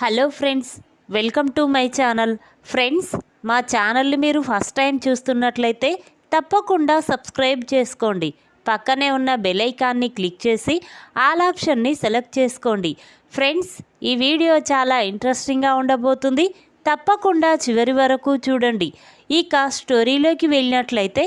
Hello friends welcome to my channel. Friends మా ఛానల్ని మీరు ఫస్ట్ టైం చూస్తున్నట్లయితే తప్పకుండా సబ్స్క్రైబ్ చేసుకోండి. పక్కనే ఉన్న బెల్ ఐకాన్ని క్లిక్ చేసి ఆల్ ఆప్షన్ని సెలెక్ట్ చేసుకోండి. ఫ్రెండ్స్ ఈ వీడియో చాలా ఇంట్రెస్టింగ్గా ఉండబోతుంది. తప్పకుండా చివరి వరకు చూడండి. ఇక స్టోరీలోకి వెళ్ళినట్లయితే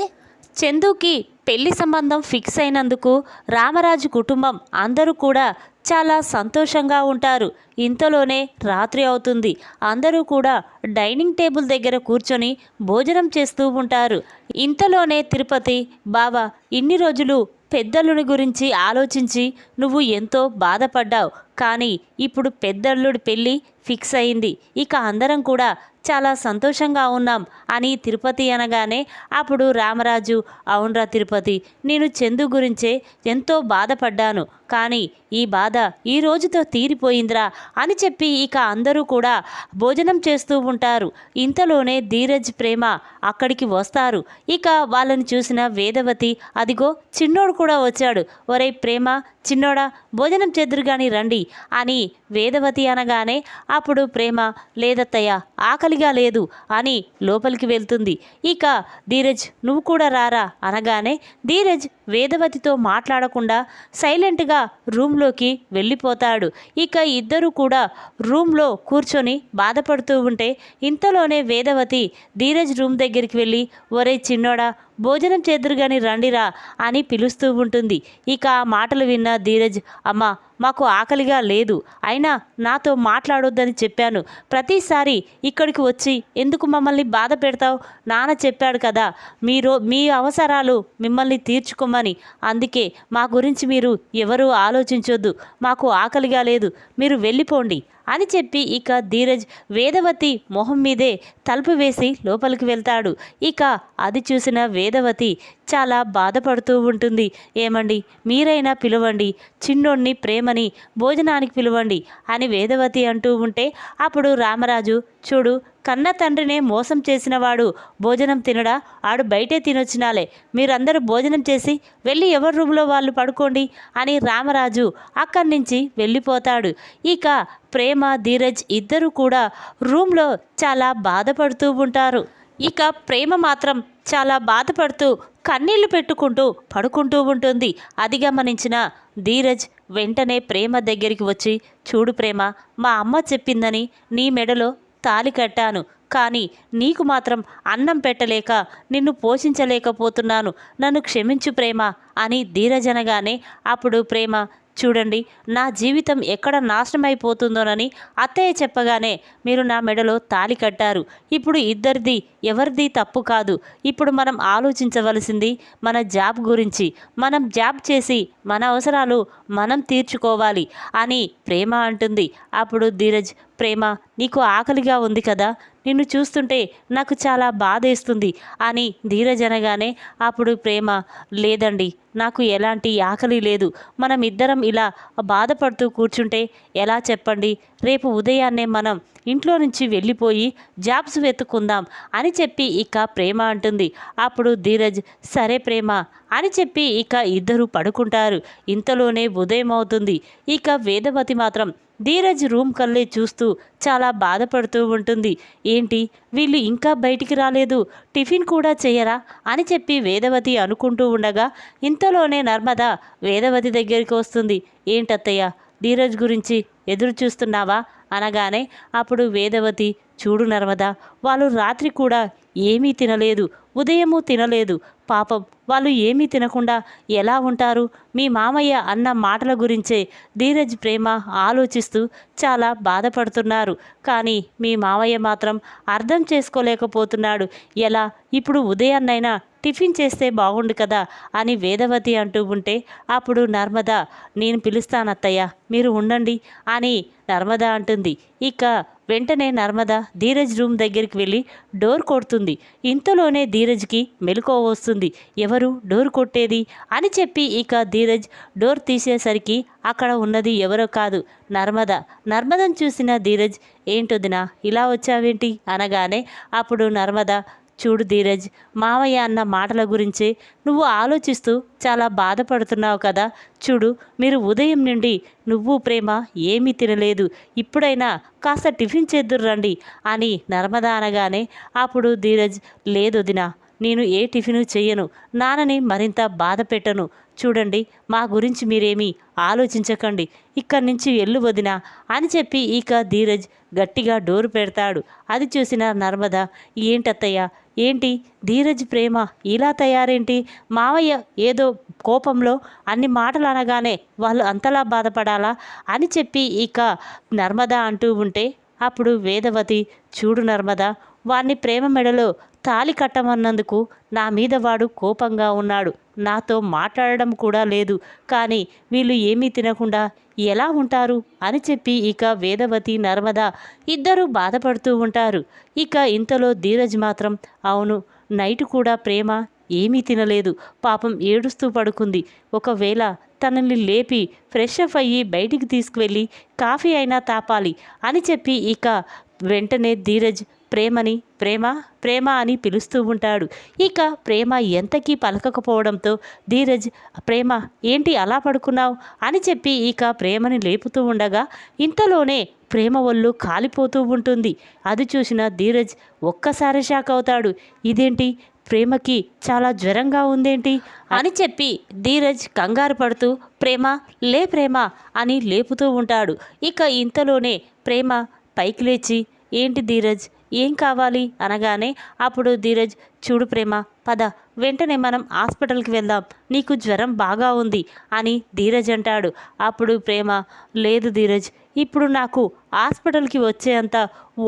చందుకి పెళ్ళి సంబంధం ఫిక్స్ అయినందుకు రామరాజు కుటుంబం అందరూ కూడా చాలా సంతోషంగా ఉంటారు. ఇంతలోనే రాత్రి అవుతుంది. అందరూ కూడా డైనింగ్ టేబుల్ దగ్గర కూర్చొని భోజనం చేస్తూ ఉంటారు. ఇంతలోనే తిరుపతి బావా ఇన్ని రోజులు పెద్దలుని గురించి ఆలోచించి నువ్వు ఎంతో బాధపడ్డావు. కానీ ఇప్పుడు పెద్దల్లుడి పెళ్ళి ఫిక్స్ అయింది. ఇక అందరం కూడా చాలా సంతోషంగా ఉన్నాం అని తిరుపతి అనగానే అప్పుడు రామరాజు అవునరా తిరుపతి నేను చందు గురించే ఎంతో బాధపడ్డాను. కానీ ఈ బాధ ఈ రోజుతో తీరిపోయిందిరా అని చెప్పి ఇక అందరూ కూడా భోజనం చేస్తూ ఉంటారు. ఇంతలోనే ధీరజ్ ప్రేమ అక్కడికి వస్తారు. ఇక వాళ్ళని చూసిన వేదవతి అదిగో చిన్నోడు కూడా వచ్చాడు. ఒరే ప్రేమ చిన్నోడా భోజనం చేద్దురు గాని రండి అని వేదవతి అనగానే అప్పుడు ప్రేమ లేదత్తయ్య ఆకలిగా లేదు అని లోపలికి వెళ్తుంది. ఇక ధీరజ్ నువ్వు కూడా రారా అనగానే ధీరజ్ వేదవతితో మాట్లాడకుండా సైలెంట్గా రూమ్లోకి వెళ్ళిపోతాడు. ఇక ఇద్దరు కూడా రూమ్లో కూర్చొని బాధపడుతూ ఉంటే ఇంతలోనే వేదవతి ధీరజ్ రూమ్ దగ్గరికి వెళ్ళి ఒరే చిన్నోడా భోజనం చేద్దరు కానీ రండిరా అని పిలుస్తూ ఉంటుంది. ఇక ఆ మాటలు విన్న ధీరజ్ అమ్మ మాకు ఆకలిగా లేదు. అయినా నాతో మాట్లాడొద్దని చెప్పాను. ప్రతిసారి ఇక్కడికి వచ్చి ఎందుకు మమ్మల్ని బాధ పెడతావు? నాన్న చెప్పాడు కదా మీరు మీ అవసరాలు మిమ్మల్ని తీర్చుకోమని. అందుకే మా గురించి మీరు ఎవరూ ఆలోచించొద్దు. మాకు ఆకలిగా లేదు. మీరు వెళ్ళిపోండి అని చెప్పి ఇక ధీరజ్ వేదవతి మొహం మీదే తలుపు వేసి లోపలికి వెళ్తాడు. ఇక అది చూసిన వేదవతి చాలా బాధపడుతూ ఉంటుంది. ఏమండి? మీరైనా పిలవండి. చిన్నోడిని ప్రేమని భోజనానికి పిలవండి అని వేదవతి అంటూ ఉంటే అప్పుడు రామరాజు చూడు కన్న తండ్రినే మోసం చేసినవాడు భోజనం తినడా? ఆడు బయటే తినొచ్చినాలే. మీరందరూ భోజనం చేసి వెళ్ళి ఎవరి రూమ్లో వాళ్ళు పడుకోండి అని రామరాజు అక్కడి నుంచి వెళ్ళిపోతాడు. ఇక ప్రేమ ధీరజ్ ఇద్దరు కూడా రూమ్లో చాలా బాధపడుతూ ఉంటారు. ఇక ప్రేమ మాత్రం చాలా బాధపడుతూ కన్నీళ్ళు పెట్టుకుంటూ పడుకుంటూ ఉంటుంది. అది గమనించిన ధీరజ్ వెంటనే ప్రేమ దగ్గరికి వచ్చి చూడు ప్రేమ మా అమ్మ చెప్పిందని నీ మెడలో తాలి కట్టాను. కానీ నీకు మాత్రం అన్నం పెట్టలేక నిన్ను పోషించలేకపోతున్నాను. నన్ను క్షమించు ప్రేమ అని ధీరజనగానే అప్పుడు ప్రేమ చూడండి నా జీవితం ఎక్కడ నాశనం అయిపోతుందోనని అత్తయ్య చెప్పగానే మీరు నా మెడలో తాలి కట్టారు. ఇప్పుడు ఇద్దరిది ఎవరిది తప్పు కాదు. ఇప్పుడు మనం ఆలోచించవలసింది మన జాబ్ గురించి. మనం జాబ్ చేసి మన అవసరాలు మనం తీర్చుకోవాలి అని ప్రేమ అంటుంది. అప్పుడు ధీరజ్ ప్రేమ నీకు ఆకలిగా ఉంది కదా? నిన్ను చూస్తుంటే నాకు చాలా బాధేస్తుంది అని ధీరజ్ అనగానే అప్పుడు ప్రేమ లేదండి. నాకు ఎలాంటి ఆకలి లేదు. మనం ఇద్దరం ఇలా బాధపడుతూ కూర్చుంటే ఎలా చెప్పండి? రేపు ఉదయాన్నే మనం ఇంట్లో నుంచి వెళ్ళిపోయి జాబ్స్ వెతుక్కుందాం అని చెప్పి ఇక ప్రేమ అంటుంది. అప్పుడు ధీరజ్ సరే ప్రేమ అని చెప్పి ఇక ఇద్దరు పడుకుంటారు. ఇంతలోనే ఉదయం అవుతుంది ఇక వేదవతి మాత్రం ధీరజ్ రూమ్ కల్లే చూస్తూ చాలా బాధపడుతూ ఉంటుంది. ఏంటి? వీళ్ళు ఇంకా బయటికి రాలేదు. టిఫిన్ కూడా చేయరా? అని చెప్పి వేదవతి అనుకుంటూ ఉండగా ఇంతలోనే నర్మద వేదవతి దగ్గరికి వస్తుంది. ఏంటత్తయ్య ధీరజ్ గురించి ఎదురు చూస్తున్నావా? అనగానే అప్పుడు వేదవతి చూడు నర్మద వాళ్ళు రాత్రి కూడా ఏమీ తినలేదు. ఉదయము తినలేదు. పాపం. వాళ్ళు ఏమీ తినకుండా ఎలా ఉంటారు? మీ మామయ్య అన్న మాటల గురించే ధీరజ్ ప్రేమ ఆలోచిస్తూ చాలా బాధపడుతున్నారు. కానీ మీ మామయ్య మాత్రం అర్థం చేసుకోలేకపోతున్నాడు. ఎలా? ఇప్పుడు ఉదయాన్నైనా టిఫిన్ చేస్తే బాగుండు కదా అని వేదవతి అంటూ ఉంటే అప్పుడు నర్మద నేను పిలుస్తానత్తయ్య మీరు ఉండండి అని నర్మద అంటుంది. ఇక వెంటనే నర్మద ధీరజ్ రూమ్ దగ్గరికి వెళ్ళి డోర్ కొడుతుంది. ఇంతలోనే ధీరజ్కి మెలకువ వస్తుంది. ఎవరు? డోర్ కొట్టేది? అని చెప్పి ఇక ధీరజ్ డోర్ తీసేసరికి అక్కడ ఉన్నది ఎవరో కాదు నర్మద. నర్మదను చూసిన ధీరజ్ ఏంటొదినా ఇలా వచ్చావేంటి? అనగానే అప్పుడు నర్మద చూడు ధీరజ్ మావయ్య అన్న మాటల గురించే నువ్వు ఆలోచిస్తూ చాలా బాధపడుతున్నావు కదా. చూడు మీరు ఉదయం నుండి నువ్వు ప్రేమ ఏమీ తినలేదు. ఇప్పుడైనా కాస్త టిఫిన్ చేద్దురు రండి అని నర్మదా అనగానే అప్పుడు ధీరజ్ లేదు వదినా నేను ఏ టిఫిను చెయ్యను? నాన్నని మరింత బాధ పెట్టను చూడండి మా గురించి మీరేమీ ఆలోచించకండి. ఇక్కడి నుంచి ఎల్లు వదినా అని చెప్పి ఇక ధీరజ్ గట్టిగా డోరు పెడతాడు. అది చూసిన నర్మద ఏంటత్తయ్య? ఏంటి? ధీరజ్ ప్రేమ ఇలా తయారేంటి? మావయ్య ఏదో కోపంలో అన్ని మాటలు అనగానే వాళ్ళు అంతలా బాధపడాలా? అని చెప్పి ఇక నర్మద అంటూ ఉంటే అప్పుడు వేదవతి చూడు నర్మద వాణ్ణి ప్రేమ మెడలో తాలి కట్టమన్నందుకు నా మీద వాడు కోపంగా ఉన్నాడు. నాతో మాట్లాడడం కూడా లేదు. కానీ వీళ్ళు ఏమీ తినకుండా ఎలా ఉంటారు? అని చెప్పి ఇక వేదవతి నర్మద ఇద్దరూ బాధపడుతూ ఉంటారు. ఇక ఇంతలో ధీరజ్ మాత్రం అవును నైట్ కూడా ప్రేమ ఏమీ తినలేదు. పాపం ఏడుస్తూ పడుకుంది. ఒకవేళ తనని లేపి ఫ్రెష్ అప్ అయ్యి బయటికి తీసుకువెళ్ళి కాఫీ అయినా తాపాలి అని చెప్పి ఇక వెంటనే ధీరజ్ ప్రేమని ప్రేమ ప్రేమ అని పిలుస్తూ ఉంటాడు. ఇక ప్రేమ ఎంతకీ పలకకపోవడంతో ధీరజ్ ప్రేమ ఏంటి అలా పడుకున్నావు? అని చెప్పి ఇక ప్రేమని లేపుతూ ఉండగా ఇంతలోనే ప్రేమ ఒళ్ళు కాలిపోతూ ఉంటుంది. అది చూసిన ధీరజ్ ఒక్కసారి షాక్ అవుతాడు. ఇదేంటి? ప్రేమకి చాలా జ్వరంగా ఉందేంటి? అని చెప్పి ధీరజ్ కంగారు పడుతూ ప్రేమ లే ప్రేమ అని లేపుతూ ఉంటాడు. ఇక ఇంతలోనే ప్రేమ పైకి లేచి ఏంటి ధీరజ్? ఏం కావాలి? అనగానే అప్పుడు ధీరజ్ చూడు ప్రేమ పద. వెంటనే మనం హాస్పిటల్కి వెళ్దాం నీకు జ్వరం బాగా ఉంది అని ధీరజ్ అంటాడు. అప్పుడు ప్రేమ లేదు ధీరజ్ ఇప్పుడు నాకు హాస్పిటల్కి వచ్చేంత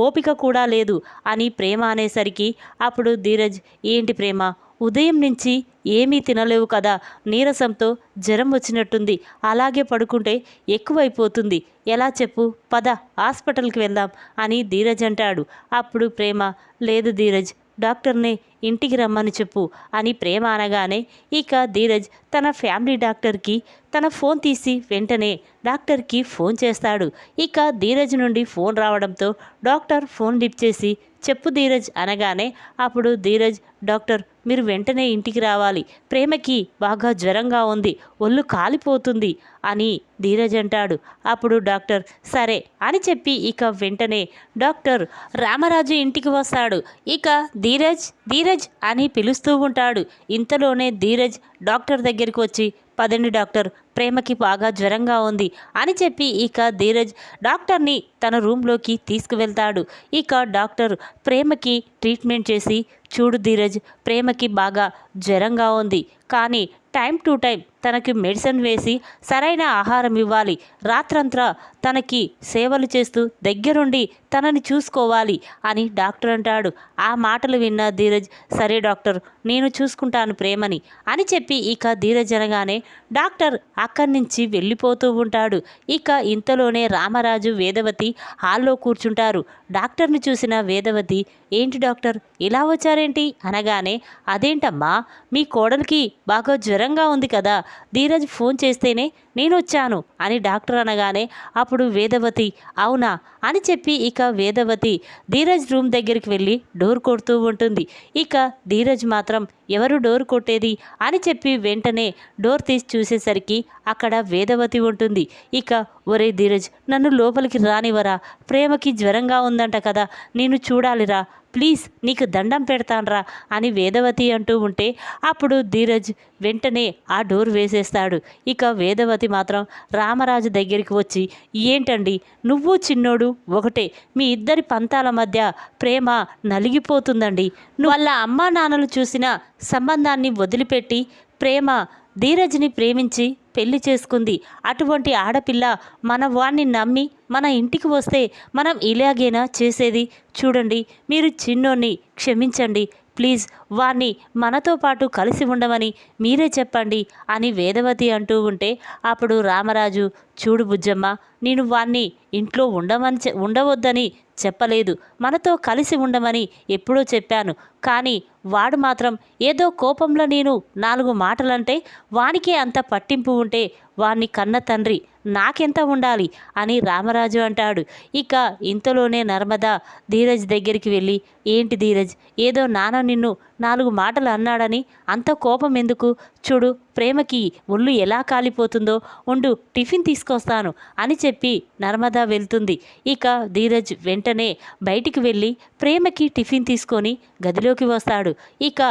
ఓపిక కూడా లేదు అని ప్రేమ అనేసరికి అప్పుడు ధీరజ్ ఏంటి ప్రేమ? ఉదయం నుంచి ఏమీ తినలేవు కదా నీరసంతో జ్వరం వచ్చినట్టుంది అలాగే పడుకుంటే ఎక్కువైపోతుంది ఎలా చెప్పు? పద హాస్పిటల్కి వెళ్దాం అని ధీరజ్ అంటాడు. అప్పుడు ప్రేమ లేదు ధీరజ్ డాక్టర్నే ఇంటికి రమ్మని చెప్పు అని ప్రేమ అనగానే ఇక ధీరజ్ తన ఫ్యామిలీ డాక్టర్కి తన ఫోన్ తీసి వెంటనే డాక్టర్కి ఫోన్ చేస్తాడు. ఇక ధీరజ్ నుండి ఫోన్ రావడంతో డాక్టర్ ఫోన్ లిఫ్ట్ చేసి చెప్పు ధీరజ్ అనగానే అప్పుడు ధీరజ్ డాక్టర్ మీరు వెంటనే ఇంటికి రావాలి. ప్రేమకి బాగా జ్వరంగా ఉంది. ఒళ్ళు కాలిపోతుంది అని ధీరజ్ అంటాడు. అప్పుడు డాక్టర్ సరే అని చెప్పి ఇక వెంటనే డాక్టర్ రామరాజు ఇంటికి వస్తాడు. ఇక ధీరజ్ ధీరజ్ అని పిలుస్తూ ఉంటాడు. ఇంతలోనే ధీరజ్ డాక్టర్ దగ్గరికి వచ్చి పదండి డాక్టర్ ప్రేమకి బాగా జ్వరంగా ఉంది అని చెప్పి ఇక ధీరజ్ డాక్టర్ని తన రూమ్లోకి తీసుకువెళ్తాడు. ఇక డాక్టర్ ప్రేమకి ట్రీట్మెంట్ చేసి చూడు ధీరజ్ ప్రేమకి బాగా జ్వరంగా ఉంది. కానీ టైం టు టైం తనకి మెడిసిన్ వేసి సరైన ఆహారం ఇవ్వాలి. రాత్రంతా తనకి సేవలు చేస్తూ దగ్గరుండి తనని చూసుకోవాలి అని డాక్టర్ అంటాడు. ఆ మాటలు విన్న ధీరజ్ సరే డాక్టర్ నేను చూసుకుంటాను ప్రేమని అని చెప్పి ఇక ధీరజ్ అనగానే డాక్టర్ అక్కడి నుంచి వెళ్ళిపోతూ ఉంటాడు. ఇక ఇంతలోనే రామరాజు వేదవతి హాల్లో కూర్చుంటారు. డాక్టర్ని చూసిన వేదవతి ఏంటి డాక్టర్ ఇలా వచ్చారేంటి? అనగానే అదేంటమ్మా మీ కోడలికి బాగా జ్వరం జ్వరంగా ఉంది కదా ధీరజ్ ఫోన్ చేస్తేనే నేను వచ్చాను అని డాక్టర్ అనగానే అప్పుడు వేదవతి అవునా అని చెప్పి ఇక వేదవతి ధీరజ్ రూమ్ దగ్గరికి వెళ్ళి డోర్ కొడుతూ ఉంటుంది. ఇక ధీరజ్ మాత్రం ఎవరు డోర్ కొట్టేది అని చెప్పి వెంటనే డోర్ తీసి చూసేసరికి అక్కడ వేదవతి ఉంటుంది. ఇక ఒరే ధీరజ్ నన్ను లోపలికి రానివరా ప్రేమకి జ్వరంగా ఉందంట కదా నేను చూడాలిరా ప్లీజ్ నీకు దండం పెడతాన్రా అని వేదవతి అంటూ ఉంటే అప్పుడు ధీరజ్ వెంటనే ఆ డోర్ వేసేస్తాడు. ఇక వేదవతి మాత్రం రామరాజు దగ్గరికి వచ్చి ఏంటండి? నువ్వు చిన్నోడు ఒకటే. మీ ఇద్దరి పంతాల మధ్య ప్రేమ నలిగిపోతుందండి. వాళ్ళ అమ్మా నాన్నలు చూసిన సంబంధాన్ని వదిలిపెట్టి ప్రేమ ధీరజ్ని ప్రేమించి పెళ్ళి చేసుకుంది. అటువంటి ఆడపిల్ల మన వాణ్ణి నమ్మి మన ఇంటికి వస్తే మనం ఇలాగేనా చేసేది? చూడండి మీరు చిన్నోన్ని క్షమించండి. ప్లీజ్ వాణ్ణి మనతో పాటు కలిసి ఉండమని మీరే చెప్పండి అని వేదవతి అంటూ ఉంటే అప్పుడు రామరాజు చూడు బుజ్జమ్మ నేను వాణ్ణి ఇంట్లో ఉండమని ఉండవద్దని చెప్పలేదు. మనతో కలిసి ఉండమని ఎప్పుడూ చెప్పాను. కానీ వాడు మాత్రం ఏదో కోపంలో నేను నాలుగు మాటలంటే వానికే అంత పట్టింపు ఉంటే వాణ్ణి కన్న తండ్రి నాకెంత ఉండాలి? అని రామరాజు అంటాడు. ఇక ఇంతలోనే నర్మద ధీరజ్ దగ్గరికి వెళ్ళి ఏంటి ధీరజ్ ఏదో నాన్న నిన్ను నాలుగు మాటలు అన్నాడని అంత కోపం ఎందుకు? చూడు ప్రేమకి ఒళ్ళు ఎలా కాలిపోతుందో ఉండు టిఫిన్ తీసుకొస్తాను అని చెప్పి నర్మద వెళ్తుంది. ఇక ధీరజ్ వెంటనే బయటికి వెళ్ళి ప్రేమకి టిఫిన్ తీసుకొని గదిలోకి వస్తాడు. ఇక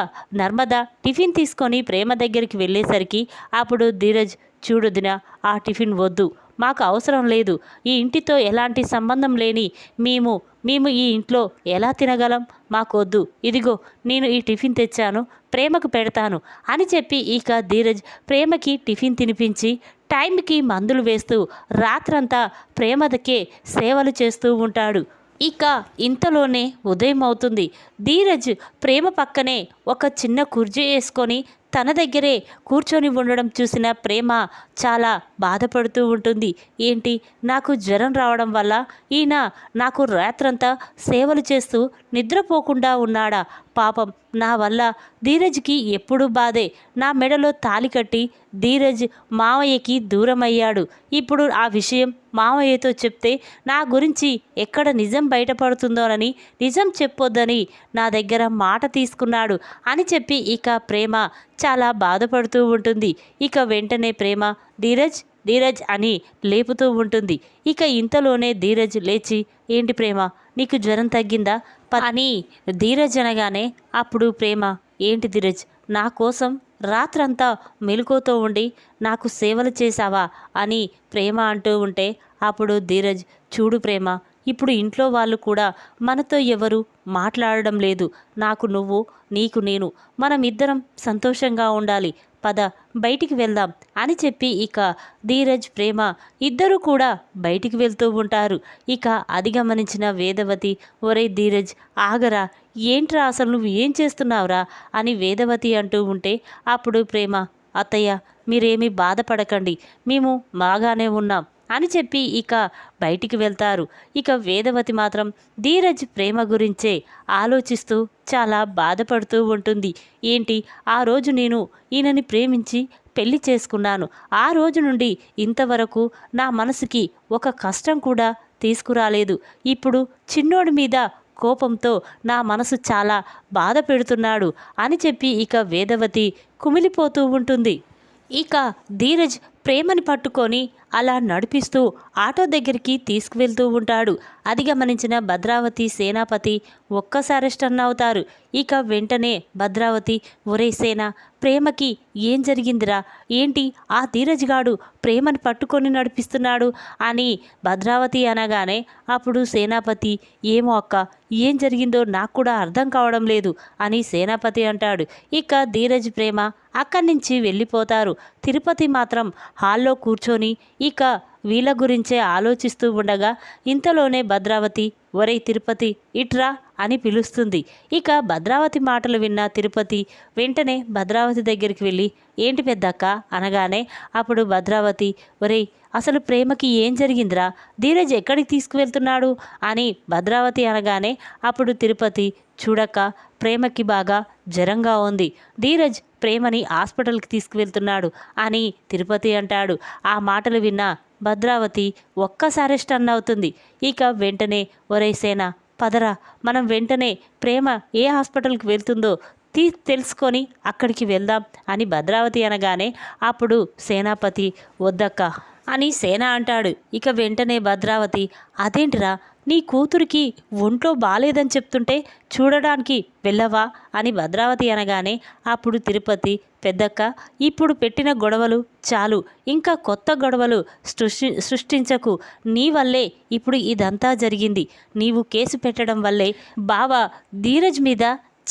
నర్మద టిఫిన్ తీసుకొని ప్రేమ దగ్గరికి వెళ్ళేసరికి అప్పుడు ధీరజ్ చూడుదిన ఆ టిఫిన్ వద్దు. మాకు అవసరం లేదు. ఈ ఇంటితో ఎలాంటి సంబంధం లేని మేము మేము ఈ ఇంట్లో ఎలా తినగలం? మాకొద్దు. ఇదిగో నేను ఈ టిఫిన్ తెచ్చాను. ప్రేమకు పెడతాను అని చెప్పి ఇక ధీరజ్ ప్రేమకి టిఫిన్ తినిపించి టైంకి మందులు వేస్తూ రాత్రంతా ప్రేమదకే సేవలు చేస్తూ ఉంటాడు. ఇక ఇంతలోనే ఉదయం అవుతుంది ధీరజ్ ప్రేమ పక్కనే ఒక చిన్న కుర్జీ వేసుకొని తన దగ్గరే కూర్చొని ఉండడం చూసిన ప్రేమ చాలా బాధపడుతూ ఉంటుంది. ఏంటి? నాకు జ్వరం రావడం వల్ల ఈయన నాకు రాత్రంతా సేవలు చేస్తూ నిద్రపోకుండా ఉన్నాడా? పాపం నా వల్ల ధీరజ్కి ఎప్పుడు బాధే. నా మెడలో తాలి కట్టి ధీరజ్ మావయ్యకి దూరమయ్యాడు. ఇప్పుడు ఆ విషయం మావయ్యతో చెప్తే నా గురించి ఎక్కడ నిజం బయటపడుతుందోనని నిజం చెప్పొద్దని నా దగ్గర మాట తీసుకున్నాడు అని చెప్పి ఇక ప్రేమ చాలా బాధపడుతూ ఉంటుంది. ఇక వెంటనే ప్రేమ ధీరజ్ ధీరజ్ అని లేపుతూ ఉంటుంది. ఇక ఇంతలోనే ధీరజ్ లేచి ఏంటి ప్రేమ నీకు జ్వరం తగ్గిందా? అని ధీరజ్ అనగానే అప్పుడు ప్రేమ ఏంటి ధీరజ్? నా కోసం రాత్రంతా మెలుకోతో ఉండి నాకు సేవలు చేశావా? అని ప్రేమ అంటూ ఉంటే అప్పుడు ధీరజ్ చూడు ప్రేమ ఇప్పుడు ఇంట్లో వాళ్ళు కూడా మనతో ఎవరు మాట్లాడడం లేదు. నాకు నువ్వు నీకు నేను మనమిద్దరం సంతోషంగా ఉండాలి. పద బయటికి వెళ్దాం అని చెప్పి ఇక ధీరజ్ ప్రేమ ఇద్దరు కూడా బయటికి వెళ్తూ ఉంటారు. ఇక అది గమనించిన వేదవతి ఒరే ధీరజ్ ఆగరా ఏంట్రా అసలు నువ్వు ఏం చేస్తున్నావురా? అని వేదవతి అంటూ ఉంటే అప్పుడు ప్రేమ అత్తయ్య మీరేమీ బాధపడకండి మేము బాగానే ఉన్నాం. అని చెప్పి ఇక బయటికి వెళ్తారు. ఇక వేదవతి మాత్రం ధీరజ్ ప్రేమ గురించే ఆలోచిస్తూ చాలా బాధపడుతూ ఉంటుంది. ఏంటి? ఆ రోజు నేను ఈయనని ప్రేమించి పెళ్ళి చేసుకున్నాను. ఆ రోజు నుండి ఇంతవరకు నా మనసుకి ఒక కష్టం కూడా తీసుకురాలేదు. ఇప్పుడు చిన్నోడి మీద కోపంతో నా మనసు చాలా బాధ పెడుతున్నాడు అని చెప్పి ఇక వేదవతి కుమిలిపోతూ ఉంటుంది. ఇక ధీరజ్ ప్రేమని పట్టుకొని అలా నడిపిస్తూ ఆటో దగ్గరికి తీసుకువెళ్తూ ఉంటాడు. అది గమనించిన భద్రావతి సేనాపతి ఒక్కసారి స్టన్ అవుతారు ఇక వెంటనే భద్రావతి ఒరే సేన ప్రేమకి ఏం జరిగిందిరా? ఏంటి ఆ ధీరజ్ గాడు ప్రేమను పట్టుకొని నడిపిస్తున్నాడు? అని భద్రావతి అనగానే అప్పుడు సేనాపతి ఏమో అక్క ఏం జరిగిందో నాకు కూడా అర్థం కావడం లేదు అని సేనాపతి అంటాడు. ఇక ధీరజ్ ప్రేమ అక్కడి నుంచి వెళ్ళిపోతారు. తిరుపతి మాత్రం హాల్లో కూర్చొని ఇక వీళ్ళ గురించే ఆలోచిస్తూ ఉండగా ఇంతలోనే భద్రావతి ఒరే తిరుపతి ఇట్రా అని పిలుస్తుంది. ఇక భద్రావతి మాటలు విన్న తిరుపతి వెంటనే భద్రావతి దగ్గరికి వెళ్ళి ఏంటి పెద్దక్క? అనగానే అప్పుడు భద్రావతి ఒరేయ్ అసలు ప్రేమకి ఏం జరిగిందిరా? ధీరజ్ ఎక్కడికి తీసుకువెళ్తున్నాడు? అని భద్రావతి అనగానే అప్పుడు తిరుపతి చూడక్క ప్రేమకి బాగా జ్వరంగా ఉంది. ధీరజ్ ప్రేమని హాస్పిటల్కి తీసుకువెళ్తున్నాడు అని తిరుపతి అంటాడు. ఆ మాటలు విన్న భద్రావతి ఒక్కసారి స్టన్ అవుతుంది. ఇక వెంటనే ఒరే సేన పదరా. మనం వెంటనే ప్రేమ ఏ హాస్పిటల్కి వెళ్తుందో తీ తెలుసుకొని అక్కడికి వెళ్దాం అని భద్రావతి అనగానే అప్పుడు సేనాపతి వద్దక్క అని సేన అంటాడు. ఇక వెంటనే భద్రావతి అదేంటిరా నీ కూతురికి ఒంట్లో బాలేదని చెప్తుంటే చూడడానికి వెళ్ళవా అని భద్రావతి అనగానే అప్పుడు తిరుపతి పెద్దక్క ఇప్పుడు పెట్టిన గొడవలు చాలు. ఇంకా కొత్త గొడవలు సృష్టి సృష్టించకు. నీ వల్లే ఇప్పుడు ఇదంతా జరిగింది. నీవు కేసు పెట్టడం వల్లే బావ ధీరజ్ మీద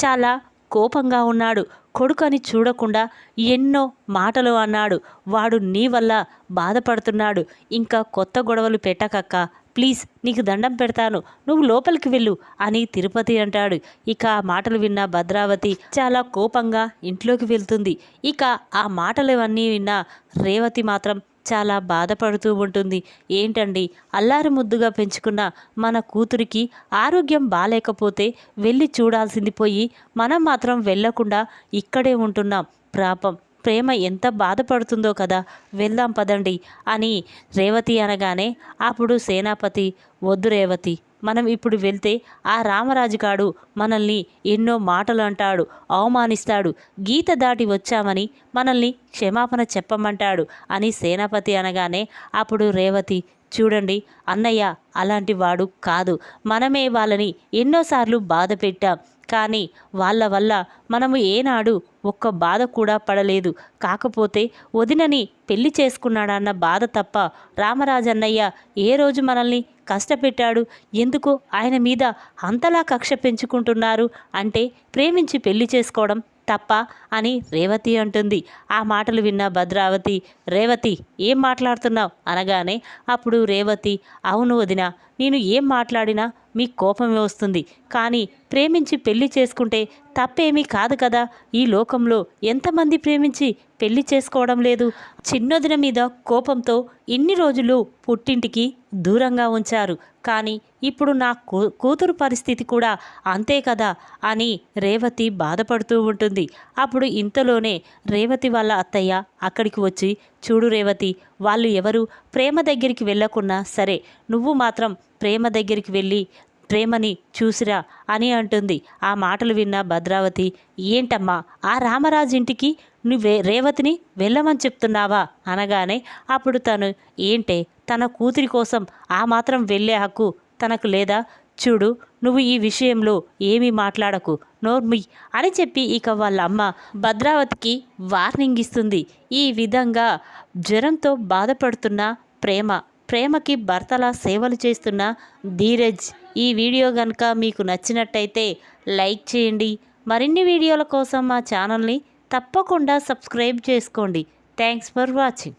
చాలా కోపంగా ఉన్నాడు. కొడుకని చూడకుండా ఎన్నో మాటలు అన్నాడు. వాడు నీ వల్ల బాధపడుతున్నాడు. ఇంకా కొత్త గొడవలు పెట్టకక్క. ప్లీజ్ నీకు దండం పెడతాను. నువ్వు లోపలికి వెళ్ళు అని తిరుపతి అంటాడు. ఇక ఆ మాటలు విన్న భద్రావతి చాలా కోపంగా ఇంట్లోకి వెళ్తుంది. ఇక ఆ మాటలవన్నీ విన్న రేవతి మాత్రం చాలా బాధపడుతూ ఉంటుంది. ఏంటండి? అల్లారి ముద్దుగా పెంచుకున్న మన కూతురికి ఆరోగ్యం బాగాలేకపోతే వెళ్ళి చూడాల్సింది పోయి మనం మాత్రం వెళ్ళకుండా ఇక్కడే ఉంటున్నాం. ప్రాపం ప్రేమ ఎంత బాధపడుతుందో కదా వెళ్దాం పదండి అని రేవతి అనగానే అప్పుడు సేనాపతి వద్దు రేవతి మనం ఇప్పుడు వెళ్తే ఆ రామరాజుగాడు మనల్ని ఎన్నో మాటలు అంటాడు అవమానిస్తాడు గీత దాటి వచ్చామని మనల్ని క్షమాపణ చెప్పమంటాడు అని సేనాపతి అనగానే అప్పుడు రేవతి చూడండి అన్నయ్య అలాంటి వాడు కాదు మనమే వాళ్ళని ఎన్నోసార్లు బాధ పెట్టాం కానీ వాళ్ళ వల్ల మనము ఏనాడు ఒక్క బాధ కూడా పడలేదు. కాకపోతే వదినని పెళ్ళి చేసుకున్నాడన్న బాధ తప్ప రామరాజన్నయ్య ఏ రోజు మనల్ని కష్టపెట్టాడు? ఎందుకు ఆయన మీద అంతలా కక్ష పెంచుకుంటున్నారు? అంటే ప్రేమించి పెళ్ళి చేసుకోవడం తప్ప అని రేవతి అంటుంది. ఆ మాటలు విన్న భద్రావతి రేవతి ఏం మాట్లాడుతున్నావు? అనగానే అప్పుడు రేవతి అవును వదిన నేను ఏం మాట్లాడినా మీకు కోపమే వస్తుంది. కానీ ప్రేమించి పెళ్ళి చేసుకుంటే తప్పేమీ కాదు కదా. ఈ లోకంలో ఎంతమంది ప్రేమించి పెళ్ళి చేసుకోవడం లేదు? చిన్నదిన మీద కోపంతో ఇన్ని రోజులు పుట్టింటికి దూరంగా ఉంచారు. కానీ ఇప్పుడు నా కూ కూతురు పరిస్థితి కూడా అంతే కదా అని రేవతి బాధపడుతూ ఉంటుంది. అప్పుడు ఇంతలోనే రేవతి వాళ్ళ అత్తయ్య అక్కడికి వచ్చి చూడు రేవతి వాళ్ళు ఎవరు? ప్రేమ దగ్గరికి వెళ్ళకున్నా సరే నువ్వు మాత్రం ప్రేమ దగ్గరికి వెళ్ళి ప్రేమని చూసిరా అని అంటుంది. ఆ మాటలు విన్న భద్రావతి ఏంటమ్మా ఆ రామరాజు ఇంటికి నువ్వే రేవతిని వెళ్ళమని చెప్తున్నావా? అనగానే అప్పుడు తను ఏంటే తన కూతురి కోసం ఆ మాత్రం వెళ్ళే హక్కు తనకు లేదా? చూడు నువ్వు ఈ విషయంలో ఏమీ మాట్లాడకు నోర్మి అని చెప్పి ఇక వాళ్ళ అమ్మ భద్రావతికి వార్నింగ్ ఇస్తుంది. ఈ విధంగా జ్వరంతో బాధపడుతున్న ప్రేమ ప్రేమకి భర్తలా సేవలు చేస్తున్న ధీరజ్. ఈ వీడియో కనుక మీకు నచ్చినట్టయితే లైక్ చేయండి. మరిన్ని వీడియోల కోసం మా ఛానల్ని తప్పకుండా సబ్స్క్రైబ్ చేసుకోండి. Thanks for watching.